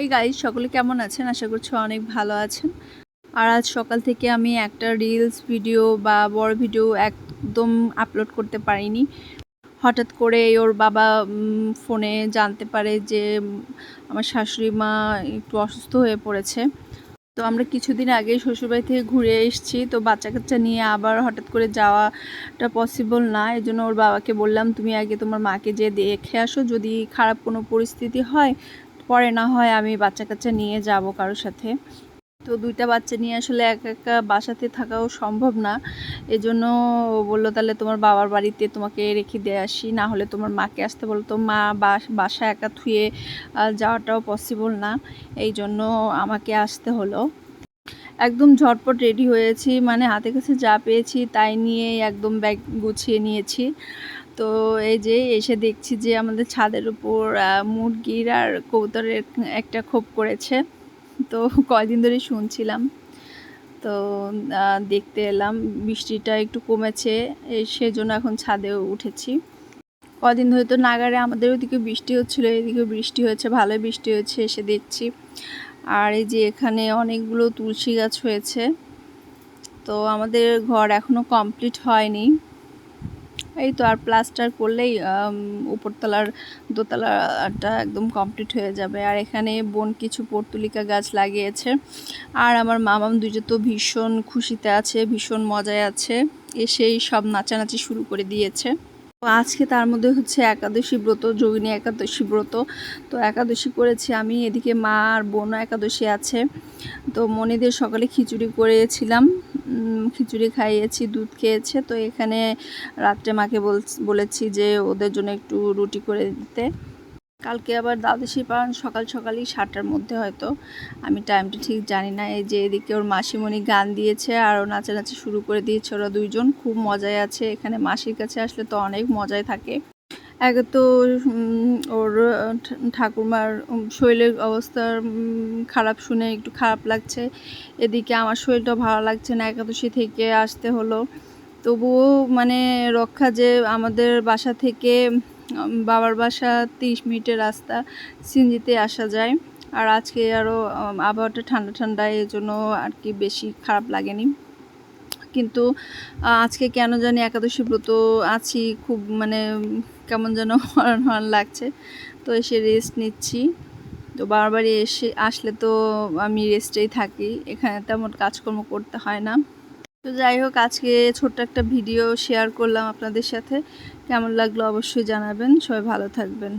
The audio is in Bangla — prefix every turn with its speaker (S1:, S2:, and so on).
S1: এই গাইজ সকলে কেমন আছেন? আশা করছি অনেক ভালো আছেন। আর আজ সকাল থেকে আমি একটা রিলস ভিডিও বা বড় ভিডিও একদম আপলোড করতে পারিনি। হঠাৎ করে ওর বাবা ফোনে জানতে পারে যে আমার শাশুড়ি মা একটু অসুস্থ হয়ে পড়েছে। তো আমরা কিছুদিন আগে শ্বশুরবাড়ি থেকে ঘুরে এসেছি। তো বাচ্চা কাচ্চা নিয়ে আবার হঠাৎ করে যাওয়াটা পসিবল না। এই জন্য ওর বাবাকে বললাম, তুমি আগে তোমার মাকে যে দেখে আসো। যদি খারাপ কোনো পরিস্থিতি হয় পরে না হয় আমি বাচ্চা কাচ্চা নিয়ে যাব কারোর সাথে। তো দুইটা বাচ্চা নিয়ে আসলে এক একা বাসাতে থাকাও সম্ভব না। এজন্য বলল, তাহলে তোমার বাবার বাড়িতে তোমাকে রেখে দিয়ে আসি। না হলে তোমার মাকে আসতে বলো তো মা বাসা একা থুয়ে যাওয়াটাও পসিবল না। এই জন্য আমাকে আসতে হলো। একদম ঝটপট রেডি হয়েছি মানে হাতে কাছে যা পেয়েছি তাই নিয়ে একদম ব্যাগ গুছিয়ে নিয়েছি। তো এই যে এসে দেখছি যে আমাদের ছাদের উপর মুরগির আর কবুতরের একটা খোপ করেছে। তো কয়দিন ধরে শুনছিলাম। তো দেখতে এলাম বৃষ্টিটা একটু কমেছে সেজন্য এখন ছাদে উঠেছি। কদিন ধরে তো নাগারে আমাদের ওদিকে বৃষ্টি হচ্ছিল এদিকে বৃষ্টি হয়েছে, ভালোই বৃষ্টি হয়েছে, এসে দেখছি। আর এই যে এখানে অনেকগুলো তুলসী গাছ হয়েছে। তো আমাদের ঘর এখনও কমপ্লিট হয়নি। এই তো আর প্লাস্টার করলেই উপরতলার দোতলাটা একদম কমপ্লিট হয়ে যাবে। আর এখানে বোন কিছু পর্তুলিকা গাছ লাগিয়েছে। আর আমার মামাম দুইজন তো ভীষণ খুশিতে আছে, ভীষণ মজায় আছে। এসেই সব নাচানাচি শুরু করে দিয়েছে। আজকে তার মধ্যে হচ্ছে একাদশী ব্রত, যোগিনী একাদশী ব্রত। তো একাদশী করেছি আমি, এদিকে মা আর বোনও একাদশী আছে। তো মনিদের সকালে খিচুড়ি করেছিলাম। খিচুড়ি খাইয়েছি, দুধ খেয়েছে। তো এখানে রাত্রে মাকে বল- বলেছি যে ওদের জন্য একটু রুটি করে দিতে। কালকে আবার দ্বাদশী পালন সকাল সকালই সাতটার মধ্যে হয়তো। আমি টাইমটা ঠিক জানি না। এই যে এদিকে ওর মাসিমণি গান দিয়েছে আর ও নাচে নাচে শুরু করে দিয়েছে। ওরা দুইজন খুব মজায় আছে। এখানে মাসির কাছে আসলে তো অনেক মজায় থাকে। একে তো ওর ঠা- ঠাকুরমার শরীরের অবস্থা খারাপ শুনে একটু খারাপ লাগছে। এদিকে আমার শরীরটা ভালো লাগছে না, একাদশী থেকে আসতে হলো। তবুও মানে রক্ষা যে আমাদের বাসা থেকে বাবার বাসা তিরিশ মিনিটের রাস্তা সিনজিতে আসা যায়। আর আজকে আরও আবহাওয়াটা ঠান্ডা ঠান্ডা এই জন্য আর কি বেশি খারাপ লাগেনি। কিন্তু আজকে কেন জানি একাদশী ব্রত আছি, খুব মানে কেমন যেন হরণ হরণ লাগছে। তো এসে রেস্ট নিচ্ছি। তো বারবারই এসে, আসলে তো আমি রেস্টেই থাকি। এখানে তেমন কাজকর্ম করতে হয় না। তো যাই হোক, আজকে ছোট্ট একটা ভিডিও শেয়ার করলাম আপনাদের সাথে। কেমন লাগল অবশ্যই জানাবেন। সবাই ভালো থাকবেন।